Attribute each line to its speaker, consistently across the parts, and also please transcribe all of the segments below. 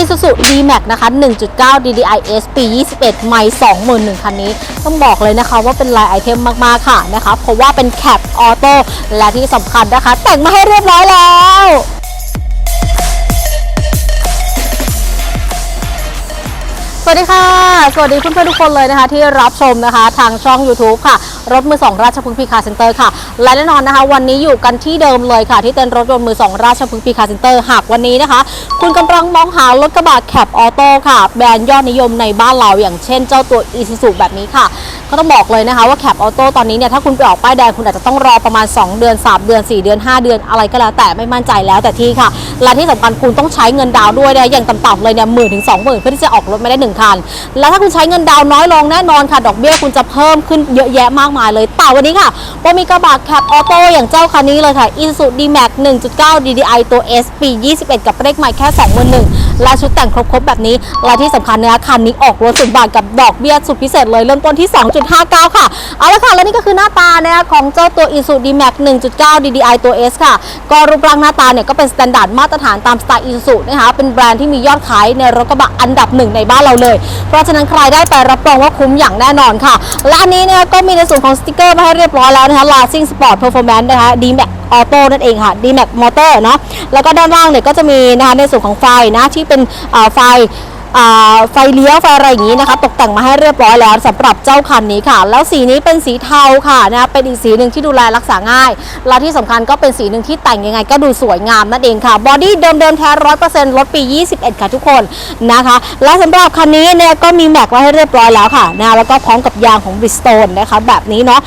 Speaker 1: Isuzu D-Max นะคะ 1.9 DDI S ปี 21 ไม่21,000 คันนี้ ต้องบอกเลยนะคะว่าเป็นลายไอเทมมาก ๆ ค่ะนะคะ เพราะว่าเป็นแคปออโต้และที่สำคัญนะคะ แต่งมาให้เรียบร้อยแล้ว สวัสดีค่ะ สวัสดีเพื่อนๆทุกคนเลยนะคะที่รับชมนะคะทางช่อง YouTube ค่ะ รถมือสองราชพฤกษ์พีคาร์เซ็นเตอร์ค่ะ และแน่นอนนะคะ วันนี้อยู่กันที่เดิมเลยค่ะ ที่เต็นท์รถยนต์มือสองราชพฤกษ์พีคาร์เซ็นเตอร์หากวันนี้นะคะ คุณกำลังมองหารถกระบะแคปออโต้ค่ะ แบรนด์ยอดนิยมในบ้านเราอย่างเช่นเจ้าตัว i s u z u แบบนี้ค่ะ ก็ต้องบอกเลยนะคะว่าแคปออโต้ตอนนี้เนี่ยถ้าคุณไปออกป้ายแดงคุณอาจจะต้องรอประมาณ 2 เดือน 3 เดือน 4 เดือน 5 เดือนอะไรก็แล้วแต่ไม่มั่นใจแล้วแต่ที่ค่ะและที่สำคัญคุณต้องใช้เงินดาวด้วยนะอย่างต่ำๆเลยเนี่ยหมื่นถึงสองหมื่นเพื่อที่จะออกรถไม่ได้หนึ่งคัน แล้วถ้าคุณใช้เงินดาวน้อยลงแน่นอนค่ะ ดอกเบี้ยคุณจะเพิ่มขึ้นเยอะแยะมากมายเลยแต่วันนี้ค่ะโบมีกระบะแคปออโต้อย่างเจ้าคันนี้เลยค่ะ Isuzu D-Max 1.9 DDI ตัว S ปี21 กับเลขใหม่แค่ 21,000และชุดแต่งครบๆแบบนี้ และที่สำคัญนะคะคันนี้ออกรถสุดบาทกับดอกเบี้ยสุดพิเศษเลยเริ่มต้นที่ 2.59 ค่ะ เอาละค่ะ และนี่ก็คือหน้าตานะคะของเจ้าตัว Isuzu D-Max 1.9 DDI ตัว S ค่ะ ก็รูปร่างหน้าตาเนี่ยก็เป็นสแตนดาร์ดมาตรฐานตามสไตล์ Isuzu นะคะเป็นแบรนด์ที่มียอดขายในรถกระบะอันดับหนึ่งในบ้านเราเลย เพราะฉะนั้นใครได้ไปรับรองว่าคุ้มอย่างแน่นอนค่ะและอันนี้เนี่ยก็มีในส่วนของสติกเกอร์มาให้เรียบร้อยแล้วนะคะ Lasing Sport Performance นะคะ D-Max D-Max Auto นั่นเองค่ะ D-Max Motor เนาะแล้วก็ด้านล่างเนี่ยก็จะมีนะคะในส่วนของไฟนะที่เป็นไฟไฟเลี้ยวไฟอะไรอย่างนี้นะคะ ตกแต่งมาให้เรียบร้อยแล้วสำหรับเจ้าคันนี้ค่ะ แล้วสีนี้เป็นสีเทาค่ะนะเป็นอีกสีหนึ่งที่ดูแลรักษาง่าย และที่สำคัญก็เป็นสีหนึ่งที่แต่งยังไง ก็ดูสวยงามนั่นเองค่ะบอดี้เดิมๆแท้ร้อยเปอร์เซ็นต์รถปี 21 ค่ะทุกคนนะคะ และสำหรับคันนี้เนี่ยก็มีแม็กไว้ให้เรียบร้อยแล้วค่ะนะแล้วก็พร้อมกับยางของ Bridgestone นะคะแบบนี้เนาะ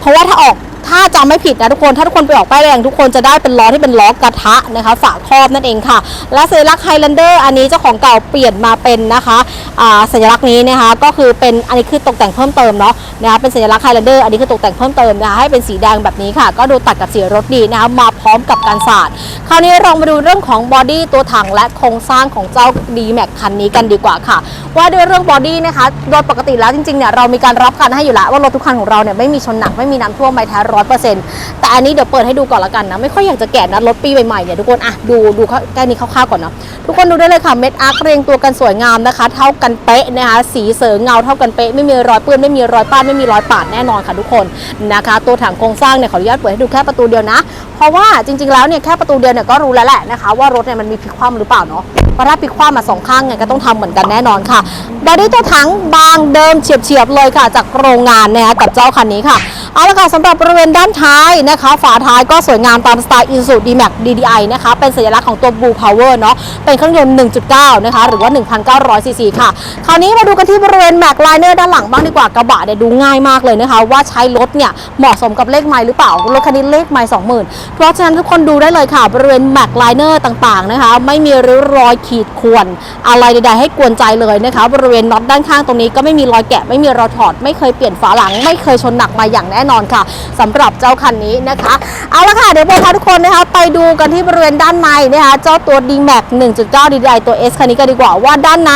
Speaker 1: เพราะว่าถ้าออก ถ้าจำไม่ผิดนะทุกคน ถ้าทุกคนไปออกป้ายแดงทุกคนจะได้เป็นล้อที่เป็นล้อกระทะนะคะฝาครอบนั่นเองค่ะ และสัญลักษณ์ไฮแลนเดอร์อันนี้เจ้าของเก่าเปลี่ยนมาเป็นนะคะอ่าสัญลักษณ์นี้นะคะก็คือเป็นอันนี้คือตกแต่งเพิ่มเติมเนาะนะคะเป็นสัญลักษณ์ไฮแลนเดอร์อันนี้คือตกแต่งเพิ่มเติมนะคะให้เป็นสีแดงแบบนี้ค่ะ ก็ดูตัดกับสีรถดีนะคะมาพร้อมกับการสาดคราวนี้เรามาดูเรื่องของบอดี้ตัวถังและโครงสร้างของเจ้า d m a x คันนี้กันดีกว่าค่ะ ว่าด้วยเรื่องบอดี้นะคะโดยปกติแล้วจริงๆเนี่ยเรามีการรับกันให้อยู่แล้วว่ารถทุกคันของเราเนี่ยไม่มีชนหนักไม่มีน้ำท่วมไม่แท้รอยเปอร์เซ็นต์แต่อันนี้เดี๋ยวเปิดให้ดูก่อนละกันนะ ไม่ค่อยอยากจะแกะนะรถปีใหม่ๆเนี่ยทุกคนอะดูดูแค่นี้คร่าวๆก่อนเนาะทุกคนดูได้เลยค่ะเม็ดอาร์คเรียงตัวกันสวยงามนะคะ เท่ากันเป๊ะนะคะสีเสริงเงาเท่ากันเป๊ะไม่มีรอยเปื้อนไม่มีรอยป้านไม่มีรอยปาดแน่นอนค่ะทุกคนนะคะ ตัวถังโครงสร้างเนี่ยขออนุญาตเปิดให้ดูแค่ประตูเดียวนะ เพราะว่าจริง ๆแล้วเนี่ยแค่ประตูเดียวเนี่ยก็รู้แล้วแหละนะคะว่ารถเนี่ยมันมีพลิกคว่ำหรือเปล่าเนาะเพราะถ้าพิกคว่ำมาสองข้างเนี่ยก็ต้องทำเหมือนกันแน่นอนค่ะบอดี้ตัวถังบางเดิมเฉียบๆเลยค่ะ จากโรงงานนะคะกับเจ้าคันนี้ค่ะ เอาละค่ะสำหรับบริเวณด้านท้ายนะคะ ฝาท้ายก็สวยงามตามสไตล์ Isuzu D-Max DDI นะคะ เป็นสัญลักษณ์ของตัว Blue Power เนาะเป็นเครื่องยนต์ 1.9 นะคะ หรือว่า 1,900 ซีซีค่ะ คราวนี้มาดูกันที่บริเวณ Mac Liner ด้านหลังบ้างดีกว่ากระบะเนี่ยดูง่ายมากเลยนะคะ ว่าใช้รถเนี่ยเหมาะสมกับเลขไมล์หรือเปล่ารถคันนี้เลขไมล์20,000 เพราะฉะนั้นทุกคนดูได้เลยค่ะ บริเวณ Mac Liner ต่างๆนะคะ ไม่มีริ้วรอยขีดข่วน อะไรใดๆให้กวนใจเลยนะคะ บริเวณน็อตด้านข้างตรงนี้ก็ไม่มีรอยแกะไม่มีรอยถอดไม่เคยเปลี่ยนฝาหลังไม่เคยชนหนักมาอย่างแน่นอนค่ะสำหรับเจ้าคันนี้นะคะ เอาละค่ะ เดี๋ยวโบพาทุกคนนะคะไปดูกันที่บริเวณด้านในนะคะเจ้าตัว D-Max 1.9 DDI ตัว S คันนี้กันดีกว่าว่าด้านใน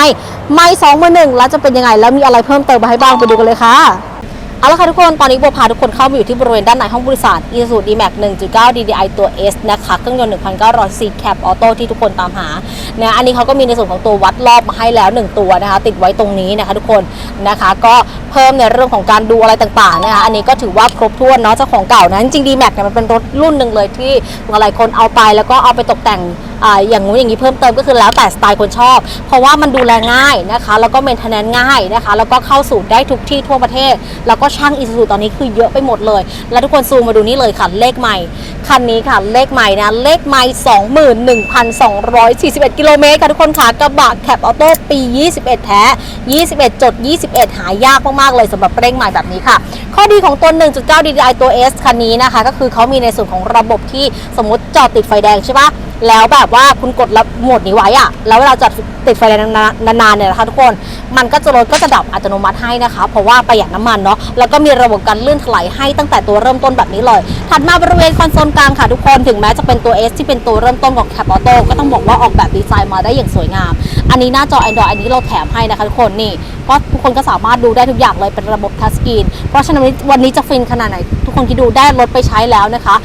Speaker 1: ไม่สองมือหนึ่งแล้วจะเป็นยังไง แล้วมีอะไรเพิ่มเติมมาให้บ้างไปดูกันเลยค่ะเอาละค่ะทุกคน ตอนนี้โบพาทุกคนเข้ามาอยู่ที่บริเวณด้านในห้องบริษัท Isuzu D-Max 1.9 DDI ตัว S นะคะ เครื่องยนต์ 1,900 C Cap Auto ที่ทุกคนตามหานะอันนี้เขาก็มีในส่วนของตัววัดรอบมาให้แล้ว 1 ตัวนะคะ ติดไว้ตรงนี้นะคะทุกคนนะคะ ก็เพิ่มในเรื่องของการดูอะไรต่างๆนะคะอันนี้ก็ถือว่าครบถ้วนเนาะเจ้าของเก่านะจริงๆ D-Max เนี่ยมันเป็นรถรุ่นหนึ่งเลยที่หลายคนเอาไปแล้วก็เอาไปตกแต่งอย่างงู้นอย่างนี้เพิ่มเติมก็คือแล้วแต่สไตล์คนชอบ เพราะว่ามันดูแลง่ายนะคะแล้วก็เมนเทนแนนง่ายนะคะแล้วก็เข้าสู่ได้ทุกที่ทั่วประเทศ แล้วก็ช่างอีซูซูตอนนี้คือเยอะไปหมดเลย แล้วทุกคนซูมมาดูนี่เลยค่ะเลขใหม่คันนี้ค่ะเลขใหม่นะเลขใหม่21,241 กิโลเมตรค่ะทุกคนค่ะกระบะแคปออโต้ปี 21 แท้ 21จด21 หายากมากๆเลยสำหรับเร่งใหม่แบบนี้ค่ะ ข้อดีของตัว 1.9 DDI ตัว S คันนี้นะคะ ก็คือเขามีในส่วนของระบบที่สมมติจอดติดไฟแดงใช่ปะ แล้วแบบว่าคุณกดแล้วโหมดนี้ไว้อะแล้วเวลาจอดติดไฟแดงนานๆเนี่ยนะคะทุกคนมันก็จะรถก็จะดับอัตโนมัติให้นะคะ เพราะว่าประหยัดน้ำมันเนาะแล้วก็มีระบบการลื่นถลายให้ตั้งแต่ตัวเริ่มต้นแบบนี้เลย ถัดมาบริเวณคอนโซลกลางค่ะทุกคนถึงแม้จะเป็นตัว S ที่เป็นตัวเริ่มต้นของ Cap Auto ก็ต้องบอกว่าออกแบบดีไซน์มาได้อย่างสวยงาม อันนี้หน้าจอ Android อันนี้เราแถมให้นะคะทุกคนนี่ก็ทุกคนก็สามารถดูได้ทุกอย่างเลยเป็นระบบทัชสกรีนเพราะฉะนั้นวันนี้จะฟินขนาดไหน ทุกคนคิดดูได้รถไปใช้แล้วนะคะ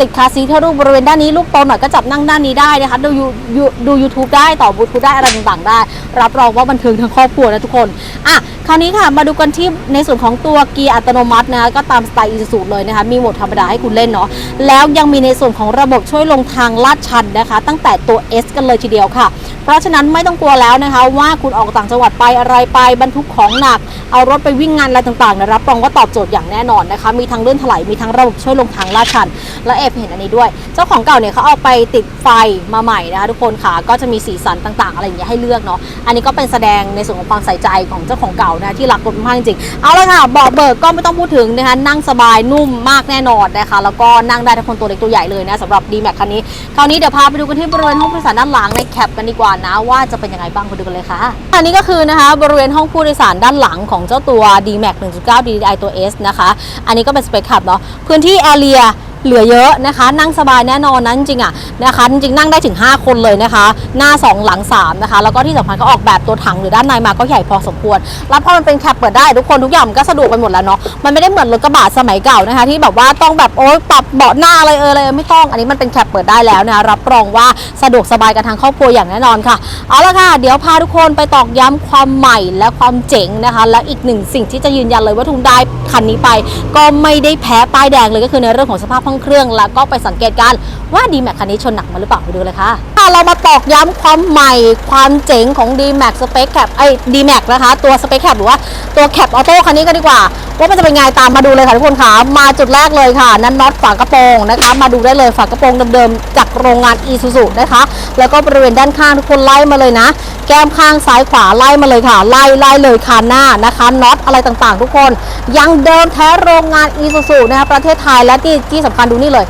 Speaker 1: ติดคาซีทให้ลูกบริเวณด้านนี้ลูกโตหน่อยก็จับนั่งด้านนี้ได้นะคะ ดูยูยูดูทูบได้ต่อบลูทูธได้อะไรต่างๆได้รับรองว่าบันเทิงทั้งครอบครัวนะทุกคนอะคราวนี้ค่ะมาดูกันที่ในส่วนของตัวเกียร์อัตโนมัตินะก็ตามสไตล์อีซูซูเลยนะคะมีโหมดธรรมดาให้คุณเล่นเนาะแล้วยังมีในส่วนของระบบช่วยลงทางลาดชันนะคะ ตั้งแต่ตัว S กันเลยทีเดียวค่ะ เพราะฉะนั้นไม่ต้องกลัวแล้วนะคะ ว่าคุณออกต่างจังหวัดไปอะไรไปบรรทุกของหนัก เอารถไปวิ่งงานอะไรต่างๆนะรับรองว่าตอบโจทย์อย่างแน่นอนนะคะ มีทั้งเลื่อนถลายมีทั้งระบบช่วยลงทางลาดชัน และเอฟเห็นอันนี้ด้วย เจ้าของเก่าเนี่ยเขาเอาไปติดไฟมาใหม่นะคะทุกคนค่ะก็จะมีสีสันต่างๆ อะไรอย่างเงี้ยให้เลือกเนาะอันนี้ก็เป็นแสดงในส่วนของความใส่ใจของเจ้าของเก่านะที่รักรถมากจริงๆเอาละค่ะเบาะเบิกก็ไม่ต้องพูดถึงนะคะนั่งสบายนุ่มมากแน่นอนนะคะแล้วก็นั่งได้ทั้งคนตัวเล็กตัวใหญ่เลยนะสำหรับ d m a x คันนี้คราวนี้เดี๋ยวพาไปดูกันที่บริเวณห้องผู้โดยสารด้านหลังในแคปกันดีกว่านะว่าจะเป็นยังไงบ้างไปดูกันเลยค่ะอันนี้ก็คือนะคะบริเวณห้องผู้โดยสารด้านหลังของเจ้าตัว d m a x 1.9 DDI ตัว S นะคะ อันนี้ก็เป็นสเปคขับเนาะพื้นที่แอเรีย เหลือเยอะนะคะ นั่งสบายแน่นอนนะจริงๆอะนะคะจริงๆนั่งได้ถึง 5 คนเลยนะคะ หน้า 2 หลัง 3 นะคะ แล้วก็ที่สำคัญเขาออกแบบตัวถังหรือด้านในมาก็ใหญ่พอสมควร แล้วพอมันเป็นแคปเปิดได้ทุกคนทุกอย่างมันก็สะดวกไปหมดแล้วเนาะมันไม่ได้เหมือนรถกระบะสมัยเก่านะคะ ที่แบบว่าต้องแบบโอ๊ยปรับเบาะหน้าอะไรเอออะไรไม่ต้องอันนี้มันเป็นแคปเปิดได้แล้วนะคะรับรองว่าสะดวกสบายกันทางครอบครัวอย่างแน่นอนค่ะเอาละค่ะ เดี๋ยวพาทุกคนไปตอกย้ำความใหม่และความเจ๋งนะคะ และอีกหนึ่งสิ่งที่จะยืนยันเลยว่าทุนได้คันนี้ไป ก็ไม่ได้แพ้ป้ายแดงเลยก็คือในเรื่องของสภาพห้องเครื่อง แล้วก็ไปสังเกตการว่า d m a x คันนี้ชนหนักมาหรือเปล่าไปดูเลยค่ะค่ะเรามาตอกย้ำความใหม่ความเจ๋งของ d m a x Space Cap ไอ้ d m a x นะคะ ตัว Space Cap หรือว่าตัว Cap Auto คันนี้กันดีกว่า ว่ามันจะเป็นไงตามมาดูเลยค่ะทุกคนค่ะมาจุดแรกเลยค่ะ นั่นน็อตฝากระโปรงนะคะ มาดูได้เลยฝากระโปรงเดิมๆจากโรงงาน Isuzu นะคะ แล้วก็บริเวณด้านข้างทุกคนไล่มาเลยนะ แก้มข้างซ้ายขวาไล่มาเลยค่ะ ไล่ไล่เลยคานหน้านะคะน็อตอะไรต่างๆ ทุกคน ยังเดิมแท้โรงงาน Isuzu นะคะประเทศไทยและที่ที่สำคัญดูนี่เลย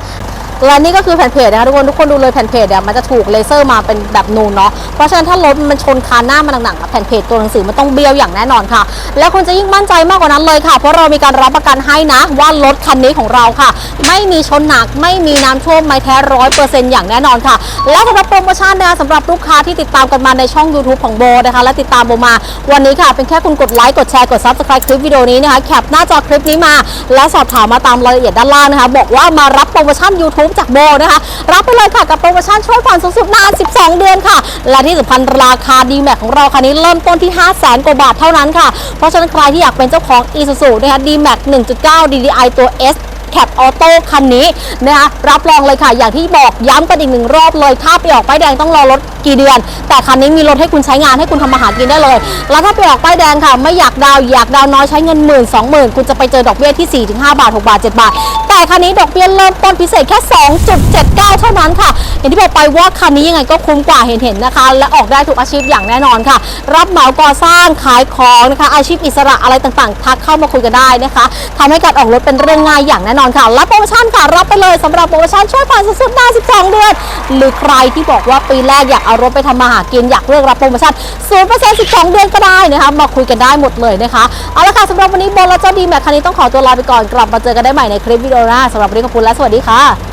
Speaker 1: และนี่ก็คือแผ่นเพจนะคะทุกคนทุกคนดูเลยแผ่นเพจเนี่ยมันจะถูกเลเซอร์มาเป็นแบบนูนเนาะเพราะฉะนั้นถ้ารถมันชนคานหน้ามันหนักๆแผ่นเพจตัวหนังสือมันต้องเบี้ยวอย่างแน่นอนค่ะ แล้วคุณจะยิ่งมั่นใจมากกว่านั้นเลยค่ะ เพราะเรามีการรับประกันให้นะว่ารถคันนี้ของเราค่ะ ไม่มีชนหนักไม่มีน้ำท่วมไม่แท้ร้อยเปอร์เซ็นต์อย่างแน่นอนค่ะ และสำหรับโปรโมชั่นนะคะสำหรับลูกค้าที่ติดตามกันมาในช่อง YouTube ของโบนะคะและติดตามโบมาวันนี้ค่ะ เป็นแค่คุณกดไลค์กดแชร์กด Subscribe คลิปวิดีโอนี้นะคะแคปหน้าจอคลิปนี้มา และสอบถามมาตามรายละเอียดด้านล่างนะคะบอกว่ามารับโปรโมชั่น YouTube จากโบนะคะ รับไปเลยค่ะกับโปรโมชั่นช่วยผ่อนสูงสุดนาน 12 เดือนค่ะ และที่สำคัญราคาดีแม็กของเราคันนี้เริ่มต้นที่ 5 0 0 0 0 0กว่าบาทเท่านั้นค่ะ เพราะฉะนั้นใครที่อยากเป็นเจ้าของ Isuzu นะคะดีแม็ก1.9 DDI ตัว S แคปออโต้คันนี้นะคะรับรองเลยค่ะ อย่างที่บอกย้ำกันอีกหนึ่งรอบเลย ถ้าไปออกป้ายแดงต้องรอรถกี่เดือน แต่คันนี้มีรถให้คุณใช้งานให้คุณทำมาหากินได้เลย แล้วถ้าไปออกป้ายแดงค่ะ ไม่อยากดาวอยากดาวน์น้อยใช้เงินหมื่นสองหมื่นคุณจะไปเจอดอกเบี้ยที่ 4-5 บาท 6 บาท 7 บาท แต่คันนี้ดอกเบี้ยเริ่มต้นพิเศษแค่ 2.79 เท่านั้นค่ะอย่างที่บอกไปว่าคันนี้ยังไงก็คุ้มกว่าเห็นๆนะคะ และออกได้ทุกอาชีพอย่างแน่นอนค่ะ รับเหมาก่อสร้างขายของนะคะ อาชีพอิสระอะไรต่างๆ ทักเข้ามาคุยกันได้นะคะทำให้การออกรถเป็นเรื่องง่ายอย่างแน่นอนค่ะ รับโปรโมชั่นค่ะ รับไปเลยสำหรับโปรโมชั่นช่วยผ่อนสุดๆได้12 เดือน หรือใครที่บอกว่าปีแรกอยากเอารถไปทำมาหากินอยากเลือกรับโปรโมชั่น0% 12 เดือนก็ได้นะคะมาคุยกันได้หมดเลยนะคะเอาละค่ะสำหรับวันนี้บอลและเจ้าดีแม็กคันนี้ต้องขอตัวลาไปก่อนกลับมาเจอกันได้ใหม่ในคลิปวิดีโอหน้าสำหรับวันนี้ขอบคุณและสวัสดีค่ะ